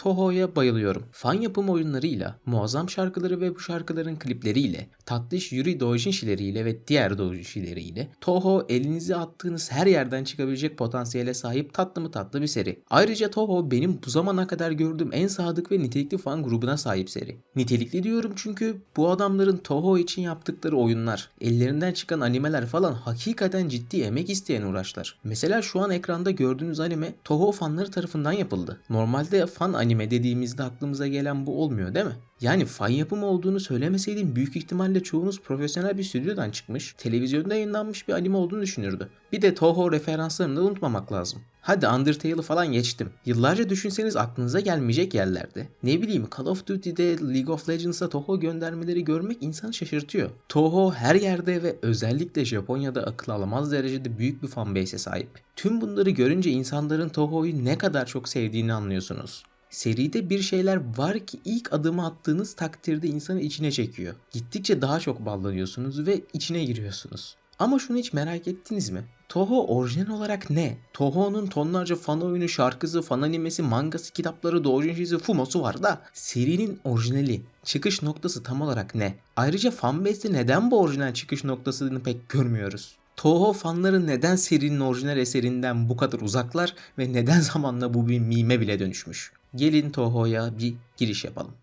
Toho'ya bayılıyorum. Fan yapım oyunlarıyla, muazzam şarkıları ve bu şarkıların klipleriyle, tatlış Yuri doujinshileriyle ve diğer doujinshileriyle Toho elinizi attığınız her yerden çıkabilecek potansiyele sahip tatlı mı tatlı bir seri. Ayrıca Toho benim bu zamana kadar gördüğüm en sadık ve nitelikli fan grubuna sahip seri. Nitelikli diyorum çünkü bu adamların Toho için yaptıkları oyunlar, ellerinden çıkan animeler falan hakikaten ciddi emek isteyen uğraşlar. Mesela şu an ekranda gördüğünüz anime Toho fanları tarafından yapıldı. Normalde fan anime dediğimizde aklımıza gelen bu olmuyor değil mi? Yani fan yapımı olduğunu söylemeseydim büyük ihtimalle çoğunuz profesyonel bir stüdyodan çıkmış, televizyonda yayınlanmış bir anime olduğunu düşünürdü. Bir de Toho referanslarını da unutmamak lazım. Hadi Undertale'ı falan geçtim. Yıllarca düşünseniz aklınıza gelmeyecek yerlerde. Ne bileyim Call of Duty'de, League of Legends'a Toho göndermeleri görmek insanı şaşırtıyor. Toho her yerde ve özellikle Japonya'da akıl alamaz derecede büyük bir fanbase'e sahip. Tüm bunları görünce insanların Toho'yu ne kadar çok sevdiğini anlıyorsunuz. Seride bir şeyler var ki ilk adımı attığınız takdirde insanı içine çekiyor. Gittikçe daha çok ballanıyorsunuz ve içine giriyorsunuz. Ama şunu hiç merak ettiniz mi? Toho orijinal olarak ne? Toho'nun tonlarca fan oyunu, şarkısı, fan animesi, mangası, kitapları, doujinshisi, fumosu var da serinin orijinali, çıkış noktası tam olarak ne? Ayrıca fanbase'de neden bu orijinal çıkış noktasını pek görmüyoruz? Toho fanları neden serinin orijinal eserinden bu kadar uzaklar ve neden zamanla bu bir mime bile dönüşmüş? Gelin Toho'ya bir giriş yapalım.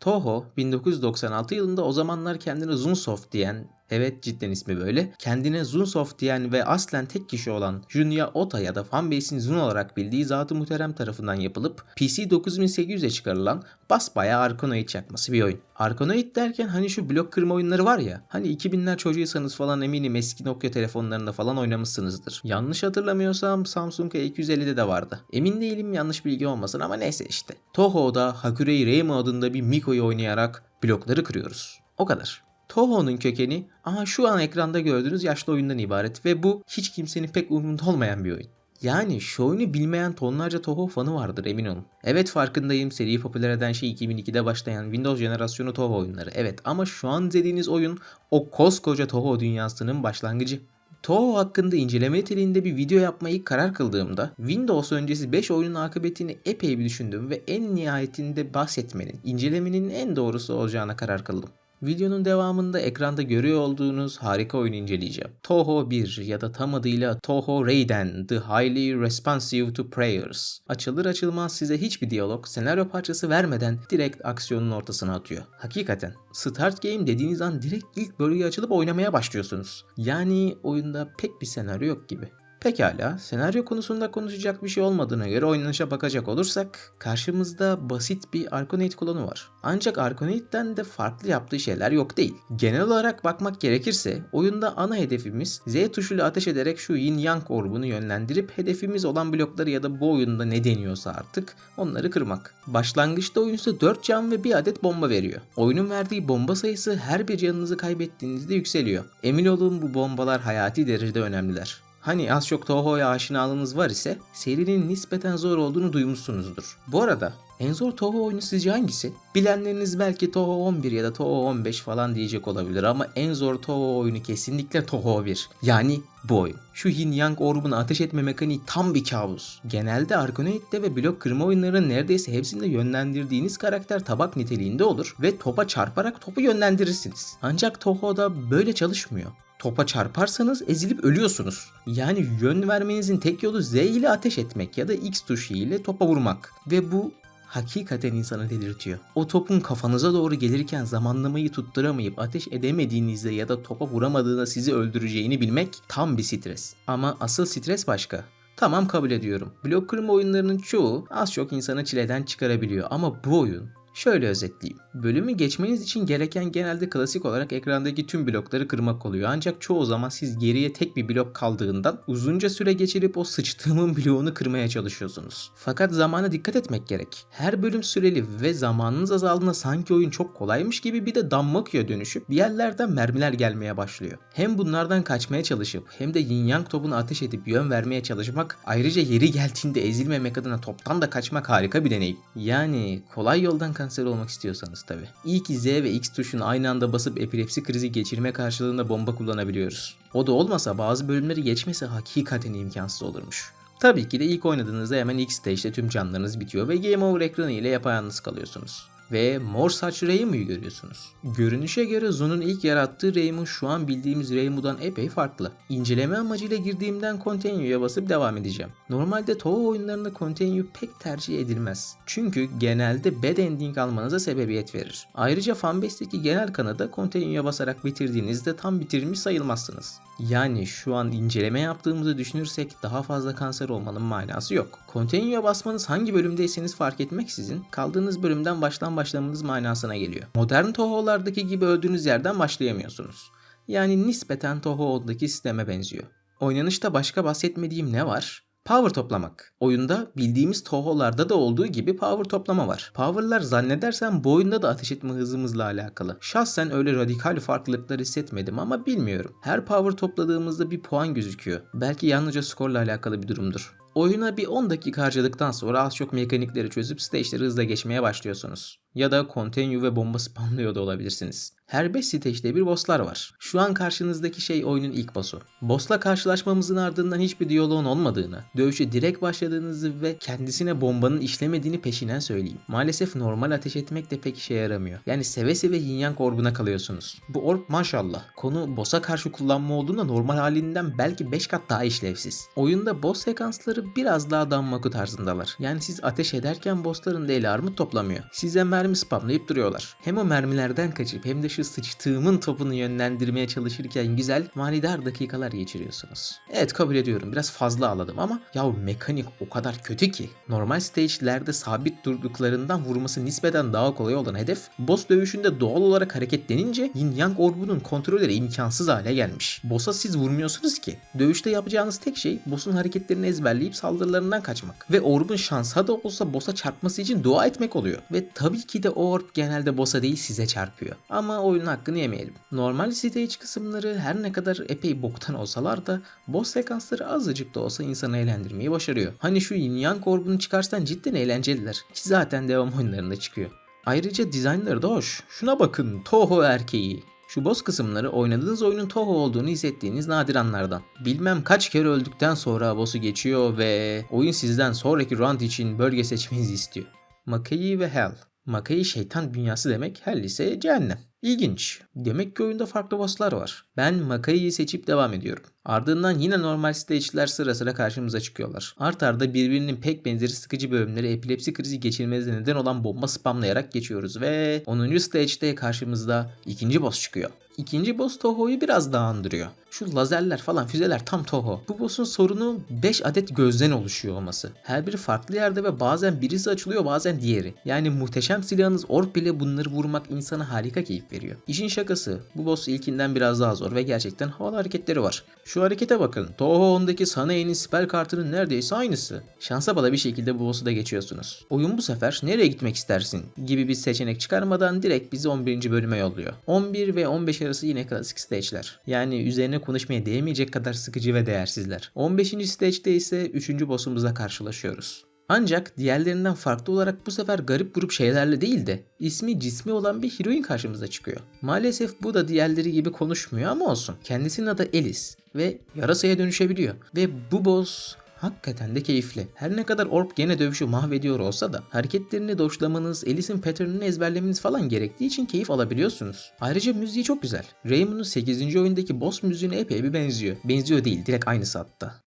Toho 1996 yılında o zamanlar kendine Zunsoft diyen, evet cidden ismi böyle, kendine Zunsoft diyen ve aslen tek kişi olan Junya Ota ya da fanbase'in Zun olarak bildiği Zat-ı Muhterem tarafından yapılıp PC 9800'e çıkarılan basbayağı Arkanoid çakması bir oyun. Arkanoid derken hani şu blok kırma oyunları var ya, hani 2000'ler çocuğuysanız falan eminim eski Nokia telefonlarında falan oynamışsınızdır. Yanlış hatırlamıyorsam Samsung E250'de de vardı. Emin değilim yanlış bilgi olmasın ama neyse işte. Toho'da Hakurei Reimu adında bir Miko'yu oynayarak blokları kırıyoruz. O kadar. Toho'nun kökeni aha şu an ekranda gördüğünüz yaşlı oyundan ibaret ve bu hiç kimsenin pek umurunda olmayan bir oyun. Yani şu oyunu bilmeyen tonlarca Toho fanı vardır emin olun. Evet farkındayım seriyi popüler eden şey 2002'de başlayan Windows jenerasyonu Toho oyunları. Evet ama şu an izlediğiniz oyun o koskoca Toho dünyasının başlangıcı. Toho hakkında inceleme niteliğinde bir video yapmayı karar kıldığımda Windows öncesi 5 oyunun akıbetini epey bir düşündüm ve en nihayetinde bahsetmenin, incelemenin en doğrusu olacağına karar kıldım. Videonun devamında ekranda görüyor olduğunuz harika oyunu inceleyeceğim. Toho 1 ya da tam adıyla Toho Raiden The Highly Responsive to Prayers. Açılır açılmaz size hiçbir diyalog, senaryo parçası vermeden direkt aksiyonun ortasına atıyor. Hakikaten. Start game dediğiniz an direkt ilk bölgeyi açılıp oynamaya başlıyorsunuz. Yani oyunda pek bir senaryo yok gibi. Pekala, senaryo konusunda konuşacak bir şey olmadığına göre oynanışa bakacak olursak karşımızda basit bir Arcanate klonu var. Ancak Arcanate'den de farklı yaptığı şeyler yok değil. Genel olarak bakmak gerekirse oyunda ana hedefimiz Z tuşuyla ateş ederek şu Yin Yang orbunu yönlendirip hedefimiz olan blokları ya da bu oyunda ne deniyorsa artık onları kırmak. Başlangıçta oyun size 4 can ve bir adet bomba veriyor. Oyunun verdiği bomba sayısı her bir canınızı kaybettiğinizde yükseliyor. Emin olun bu bombalar hayati derecede önemliler. Hani az çok Toho'ya aşinalığınız var ise serinin nispeten zor olduğunu duymuşsunuzdur. Bu arada en zor Toho oyunu sizce hangisi? Bilenleriniz belki Toho 11 ya da Toho 15 falan diyecek olabilir ama en zor Toho oyunu kesinlikle Toho 1. Yani bu oyun. Şu Yin Yang orbunu ateş etme mekaniği tam bir kabus. Genelde Arkanoid'de ve blok kırma oyunlarının neredeyse hepsinde yönlendirdiğiniz karakter tabak niteliğinde olur ve topa çarparak topu yönlendirirsiniz. Ancak Toho'da böyle çalışmıyor. Topa çarparsanız ezilip ölüyorsunuz. Yani yön vermenizin tek yolu Z ile ateş etmek ya da X tuşu ile topa vurmak. Ve bu hakikaten insanı delirtiyor. O topun kafanıza doğru gelirken zamanlamayı tutturamayıp ateş edemediğinizde ya da topa vuramadığında sizi öldüreceğini bilmek tam bir stres. Ama asıl stres başka. Tamam kabul ediyorum. Blok kırma oyunlarının çoğu az çok insanı çileden çıkarabiliyor ama bu oyun Şöyle özetleyeyim. Bölümü geçmeniz için gereken genelde klasik olarak ekrandaki tüm blokları kırmak oluyor. Ancak çoğu zaman siz geriye tek bir blok kaldığından uzunca süre geçirip o sıçtığımın bloğunu kırmaya çalışıyorsunuz. Fakat zamana dikkat etmek gerek. Her bölüm süreli ve zamanınız azaldığında sanki oyun çok kolaymış gibi bir de dammaküye dönüşüp bir yerlerden mermiler gelmeye başlıyor. Hem bunlardan kaçmaya çalışıp hem de yin yang topunu ateş edip yön vermeye çalışmak ayrıca yeri geldiğinde ezilmemek adına toptan da kaçmak harika bir deneyim. Yani kolay yoldan kanser olmak istiyorsanız tabi. İyi ki Z ve X tuşunu aynı anda basıp epilepsi krizi geçirme karşılığında bomba kullanabiliyoruz. O da olmasa bazı bölümleri geçmesi hakikaten imkansız olurmuş. Tabii ki de ilk oynadığınızda hemen ilk stage'de tüm canlarınız bitiyor ve Game Over ekranı ile yapayalnız kalıyorsunuz. Ve mor saç Reimu'yu görüyorsunuz. Görünüşe göre Zo'nun ilk yarattığı Reimu şu an bildiğimiz Reimu'dan epey farklı. İnceleme amacıyla girdiğimden Continue'ya basıp devam edeceğim. Normalde Toho oyunlarında Continue pek tercih edilmez. Çünkü genelde bad ending almanıza sebebiyet verir. Ayrıca fanbase'deki genel kanıda Continue'ya basarak bitirdiğinizde tam bitirmiş sayılmazsınız. Yani şu an inceleme yaptığımızı düşünürsek daha fazla kanser olmanın manası yok. Continue'ya basmanız hangi bölümdeyseniz fark etmeksizin kaldığınız bölümden baştan başlamanız manasına geliyor. Modern Toho'lardaki gibi öldüğünüz yerden başlayamıyorsunuz. Yani nispeten Toho'daki sisteme benziyor. Oynanışta başka bahsetmediğim ne var? Power toplamak. Oyunda bildiğimiz Toho'larda da olduğu gibi power toplama var. Power'lar zannedersem bu da ateş etme hızımızla alakalı. Şahsen öyle radikal farklılıklar hissetmedim ama bilmiyorum. Her power topladığımızda bir puan gözüküyor. Belki yalnızca skorla alakalı bir durumdur. Oyuna bir 10 dakika harcadıktan sonra az çok mekanikleri çözüp stage'leri hızla geçmeye başlıyorsunuz. Ya da continue ve bomba spamlıyor da olabilirsiniz. Her 5 stage'de bir bosslar var. Şu an karşınızdaki şey oyunun ilk boss'u. Boss'la karşılaşmamızın ardından hiçbir diyaloğun olmadığını, dövüşe direkt başladığınızı ve kendisine bombanın işlemediğini peşinen söyleyeyim. Maalesef normal ateş etmek de pek işe yaramıyor. Yani seve seve yin orbuna kalıyorsunuz. Bu orb maşallah. Konu boss'a karşı kullanma olduğunda normal halinden belki 5 kat daha işlevsiz. Oyunda boss sekansları biraz daha dammaku tarzındalar. Yani siz ateş ederken bossların da eli armut toplamıyor. Size mermi spamlayıp duruyorlar. Hem o mermilerden kaçıp hem de şu sıçtığımın topunu yönlendirmeye çalışırken güzel manidar dakikalar geçiriyorsunuz. Evet kabul ediyorum biraz fazla ağladım ama ya mekanik o kadar kötü ki. Normal stage'lerde sabit durduklarından vurması nispeten daha kolay olan hedef boss dövüşünde doğal olarak hareketlenince Yin Yang orbunun kontrolleri imkansız hale gelmiş. Boss'a siz vurmuyorsunuz ki. Dövüşte yapacağınız tek şey boss'un hareketlerini ezberleyip saldırılarından kaçmak. Ve orbun şansa da olsa boss'a çarpması için dua etmek oluyor. Ve tabii ki de o orb genelde boss'a değil size çarpıyor. Ama oyunun hakkını yemeyelim. Normal stage kısımları her ne kadar epey boktan olsalar da boss sekansları azıcık da olsa insanı eğlendirmeyi başarıyor. Hani şu Yin Yang orbunu çıkarsan cidden eğlenceliler. Ki zaten devam oyunlarında çıkıyor. Ayrıca dizaynları da hoş. Şuna bakın Toho erkeği. Şu boss kısımları oynadığınız oyunun Toho olduğunu hissettiğiniz nadir anlardan. Bilmem kaç kere öldükten sonra boss'u geçiyor ve oyun sizden sonraki round için bölge seçmenizi istiyor. Makai ve Hell. Makai şeytan dünyası demek, Hell ise cehennem. İlginç. Demek ki oyunda farklı bosslar var. Ben Makai'yi seçip devam ediyorum. Ardından yine normal stage'ler sıra sıra karşımıza çıkıyorlar. Art arda birbirinin pek benzeri sıkıcı bölümleri epilepsi krizi geçirmenize neden olan bomba spamlayarak geçiyoruz ve 10. stage'de karşımızda ikinci boss çıkıyor. İkinci boss Toho'yu biraz daha andırıyor. Şu lazerler falan füzeler tam Toho. Bu boss'un sorunu 5 adet gözden oluşuyor olması. Her biri farklı yerde ve bazen birisi açılıyor bazen diğeri. Yani muhteşem silahınız orb bile bunları vurmak insana harika keyif veriyor. İşin şakası bu boss ilkinden biraz daha zor ve gerçekten havalı hareketleri var. Şu harekete bakın. Toho 10'daki Sanae'nin spell kartının neredeyse aynısı. Şansa bala bir şekilde bu boss'u da geçiyorsunuz. Oyun bu sefer nereye gitmek istersin gibi bir seçenek çıkarmadan direkt bizi 11. bölüme yolluyor. 11 ve 15 arası yine klasik stage'ler. Yani üzerine konuşmaya değmeyecek kadar sıkıcı ve değersizler. 15. stage'de ise 3. boss'umuzla karşılaşıyoruz. Ancak diğerlerinden farklı olarak bu sefer garip grup şeylerle değil de ismi cismi olan bir heroin karşımıza çıkıyor. Maalesef bu da diğerleri gibi konuşmuyor ama olsun. Kendisinin adı Alice ve yarasaya dönüşebiliyor. Ve bu boss Hakikaten de keyifli. Her ne kadar Orb gene dövüşü mahvediyor olsa da hareketlerini doşlamanız, Alice'in pattern'ını ezberlemeniz falan gerektiği için keyif alabiliyorsunuz. Ayrıca müziği çok güzel. Raymond'un 8. oyundaki boss müziğine epey bir benziyor. Benziyor değil, direkt aynısı hatta.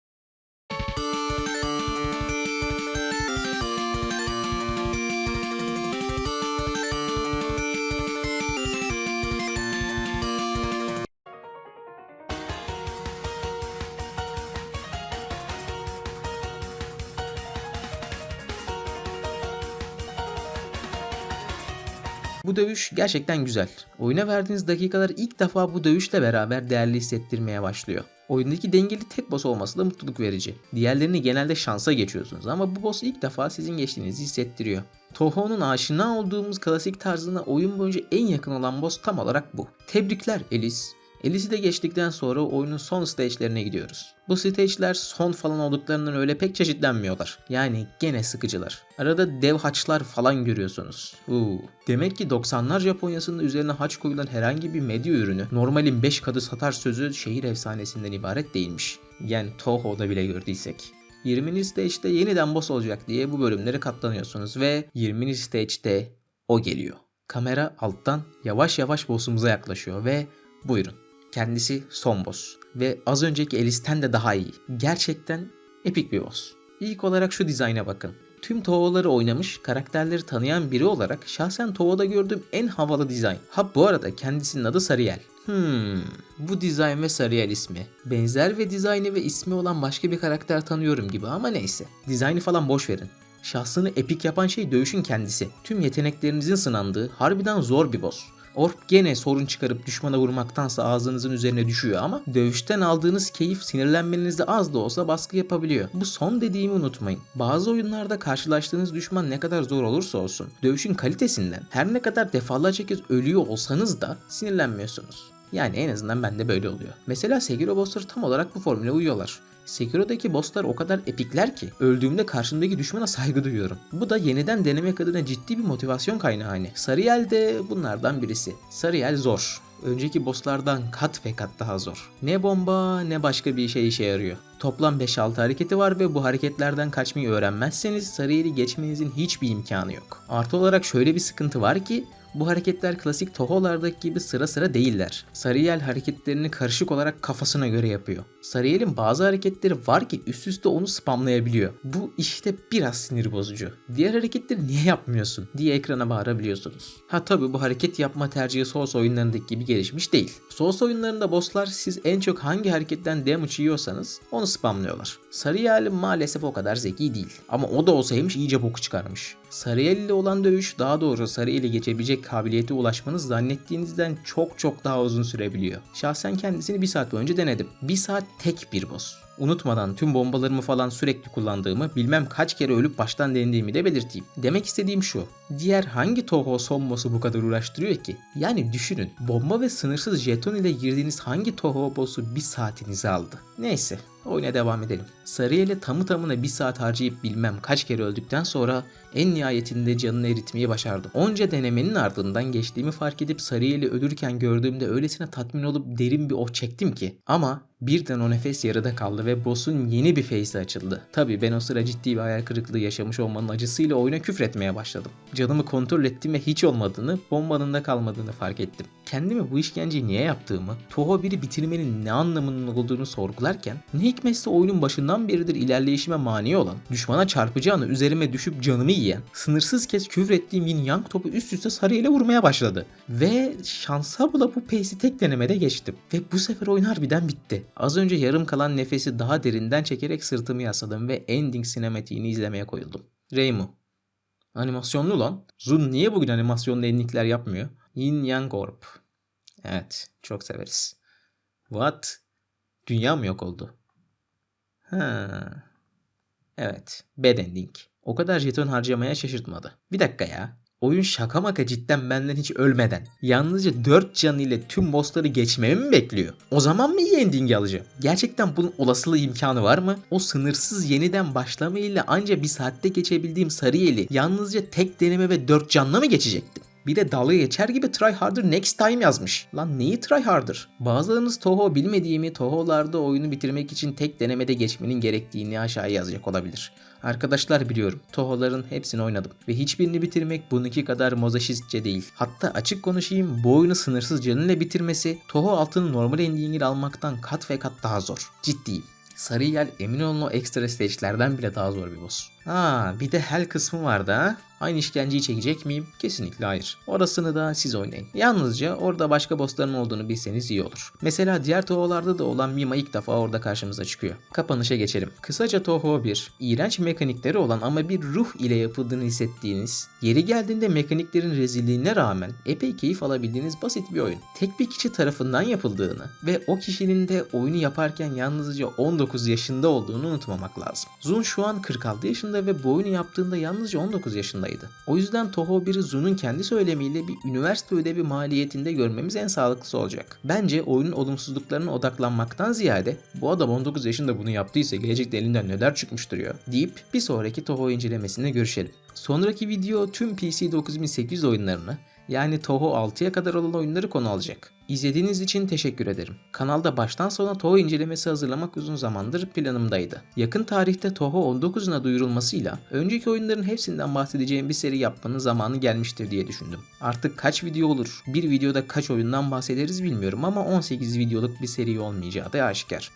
Bu dövüş gerçekten güzel. Oyuna verdiğiniz dakikalar ilk defa bu dövüşle beraber değerli hissettirmeye başlıyor. Oyundaki dengeli tek boss olması da mutluluk verici. Diğerlerini genelde şansa geçiyorsunuz ama bu boss ilk defa sizin geçtiğinizi hissettiriyor. Toho'nun aşina olduğumuz klasik tarzına oyun boyunca en yakın olan boss tam olarak bu. Tebrikler Alice. Alice'i de geçtikten sonra oyunun son stage'lerine gidiyoruz. Bu stage'ler son falan olduklarından öyle pek çeşitlenmiyorlar. Yani gene sıkıcılar. Arada dev haçlar falan görüyorsunuz. Uuu. Demek ki 90'lar Japonya'sında üzerine haç koyulan herhangi bir medya ürünü normalin 5 katı satar sözü şehir efsanesinden ibaret değilmiş. Yani Toho'da bile gördüysek. 20. stage'de yeniden boss olacak diye bu bölümlere katlanıyorsunuz ve 20. stage'de o geliyor. Kamera alttan yavaş yavaş boss'umuza yaklaşıyor ve buyurun. Kendisi son boss ve az önceki Alice'ten de daha iyi. Gerçekten epik bir boss. İlk olarak şu dizayna bakın. Tüm Toho'ları oynamış, karakterleri tanıyan biri olarak şahsen Toho'da gördüğüm en havalı dizayn. Ha bu arada kendisinin adı Sariel. Hmm, bu dizayn ve Sariel ismi. Benzer ve dizaynı ve ismi olan başka bir karakter tanıyorum gibi ama neyse. Dizaynı falan boş verin. Şahsını epik yapan şey dövüşün kendisi. Tüm yeteneklerinizin sınandığı harbiden zor bir boss. Orp gene sorun çıkarıp düşmana vurmaktansa ağzınızın üzerine düşüyor ama dövüşten aldığınız keyif sinirlenmenizde az da olsa baskı yapabiliyor. Bu son dediğimi unutmayın. Bazı oyunlarda karşılaştığınız düşman ne kadar zor olursa olsun dövüşün kalitesinden her ne kadar defalarca kez ölüyor olsanız da sinirlenmiyorsunuz. Yani en azından bende böyle oluyor. Mesela Sekiro bossları tam olarak bu formüle uyuyorlar. Sekiro'daki bosslar o kadar epikler ki öldüğümde karşımdaki düşmana saygı duyuyorum. Bu da yeniden denemek adına ciddi bir motivasyon kaynağı hani. Sariel de bunlardan birisi. Sariel zor. Önceki bosslardan kat ve kat daha zor. Ne bomba ne başka bir şey işe yarıyor. Toplam 5-6 hareketi var ve bu hareketlerden kaçmayı öğrenmezseniz Sariel'i geçmenizin hiçbir imkanı yok. Artı olarak şöyle bir sıkıntı var ki bu hareketler klasik Toho'lardaki gibi sıra sıra değiller. Sariel hareketlerini karışık olarak kafasına göre yapıyor. Sariel'in bazı hareketleri var ki üst üste onu spamlayabiliyor. Bu işte biraz sinir bozucu. Diğer hareketleri niye yapmıyorsun diye ekrana bağırabiliyorsunuz. Ha tabi bu hareket yapma tercihi Souls oyunlarındaki gibi gelişmiş değil. Souls oyunlarında bosslar siz en çok hangi hareketten damage yiyorsanız onu spamlıyorlar. Sariel maalesef o kadar zeki değil. Ama o da olsaymış iyice boku çıkarmış. Sariel ile olan dövüş daha doğru Sariel'i geçebilecek kabiliyete ulaşmanız zannettiğinizden çok çok daha uzun sürebiliyor. Şahsen kendisini bir saat önce denedim. Bir saat tek bir boss. Unutmadan tüm bombalarımı falan sürekli kullandığımı, bilmem kaç kere ölüp baştan denediğimi de belirteyim. Demek istediğim şu. Diğer hangi Toho son boss'u bu kadar uğraştırıyor ki? Yani düşünün. Bomba ve sınırsız jeton ile girdiğiniz hangi Toho boss'u bir saatinizi aldı? Neyse. Oyuna devam edelim. Sarıyeli tamı tamına bir saat harcayıp bilmem kaç kere öldükten sonra en nihayetinde canını eritmeyi başardım. Onca denemenin ardından geçtiğimi fark edip Sarıyeli ölürken gördüğümde öylesine tatmin olup derin bir oh çektim ki. Ama birden o nefes yarıda kaldı ve boss'un yeni bir face'i açıldı. Tabi ben o sıra ciddi bir hayal kırıklığı yaşamış olmanın acısıyla oyuna küfretmeye başladım. Canımı kontrol ettim ve hiç olmadığını, bombanın da kalmadığını fark ettim. Kendime bu işkenceyi niye yaptığımı, Toho 1'i bitirmenin ne anlamının olduğunu sorgularken, ne hikmetse oyunun başından beridir ilerleyişime mani olan, düşmana çarpacağını üzerime düşüp canımı yiyen, sınırsız kez küfrettiğim Yin Yang topu üst üste sarıyla vurmaya başladı. Ve şansa bula bu pace'i tek denemede geçtim. Ve bu sefer oyun harbiden bitti. Az önce yarım kalan nefesi daha derinden çekerek sırtımı yasladım ve ending sinematiğini izlemeye koyuldum. Reimu. Animasyonlu lan. Zun niye bugün animasyonlu endingler yapmıyor? Yin Yang Orb. Evet, çok severiz. What? Dünya mı yok oldu? Ha. Evet, bad ending. O kadar jeton harcamaya şaşırtmadı. Bir dakika ya. Oyun şaka maka cidden benden hiç ölmeden yalnızca 4 can ile tüm bossları geçmemi mi bekliyor? O zaman mı iyi ending alacağım? Gerçekten bunun olasılığı imkanı var mı? O sınırsız yeniden başlama ile anca bir saatte geçebildiğim Sarıyeli yalnızca tek deneme ve 4 canla mı geçecektim? Bir de dalga geçer gibi try harder next time yazmış. Lan neyi try harder? Bazılarınız Toho bilmediğimi Toho'larda oyunu bitirmek için tek denemede geçmenin gerektiğini aşağıya yazacak olabilir. Arkadaşlar biliyorum. Toho'ların hepsini oynadım. Ve hiçbirini bitirmek bununki kadar mozaşistçe değil. Hatta açık konuşayım bu oyunu sınırsız canıyla bitirmesi Toho altının normal endingini almaktan kat ve kat daha zor. Ciddiyim. Sarıyel emin olun o ekstra stage'lerden bile daha zor bir boss. Ha bir de hell kısmı vardı ha. Aynı işkenceyi çekecek miyim? Kesinlikle hayır. Orasını da siz oynayın. Yalnızca orada başka bossların olduğunu bilseniz iyi olur. Mesela diğer Toho'larda da olan Mima ilk defa orada karşımıza çıkıyor. Kapanışa geçelim. Kısaca Toho 1, iğrenç mekanikleri olan ama bir ruh ile yapıldığını hissettiğiniz, yeri geldiğinde mekaniklerin rezilliğine rağmen epey keyif alabildiğiniz basit bir oyun. Tek bir kişi tarafından yapıldığını ve o kişinin de oyunu yaparken yalnızca 19 yaşında olduğunu unutmamak lazım. Zun şu an 46 yaşında ve bu oyunu yaptığında yalnızca 19 yaşındaydı. O yüzden Toho 1'i Zun'un kendi söylemiyle bir üniversite ödevi maliyetinde görmemiz en sağlıklısı olacak. Bence oyunun olumsuzluklarına odaklanmaktan ziyade bu adam 19 yaşında bunu yaptıysa gelecekte elinden neler çıkmıştır ya deyip bir sonraki Toho incelemesinde görüşelim. Sonraki video tüm PC 9800 oyunlarını Yani Toho 6'ya kadar olan oyunları konu alacak. İzlediğiniz için teşekkür ederim. Kanalda baştan sona Toho incelemesi hazırlamak uzun zamandır planımdaydı. Yakın tarihte Toho 19'una duyurulmasıyla önceki oyunların hepsinden bahsedeceğim bir seri yapmanın zamanı gelmiştir diye düşündüm. Artık kaç video olur, bir videoda kaç oyundan bahsederiz bilmiyorum ama 18 videoluk bir seri olmayacağı da aşikar.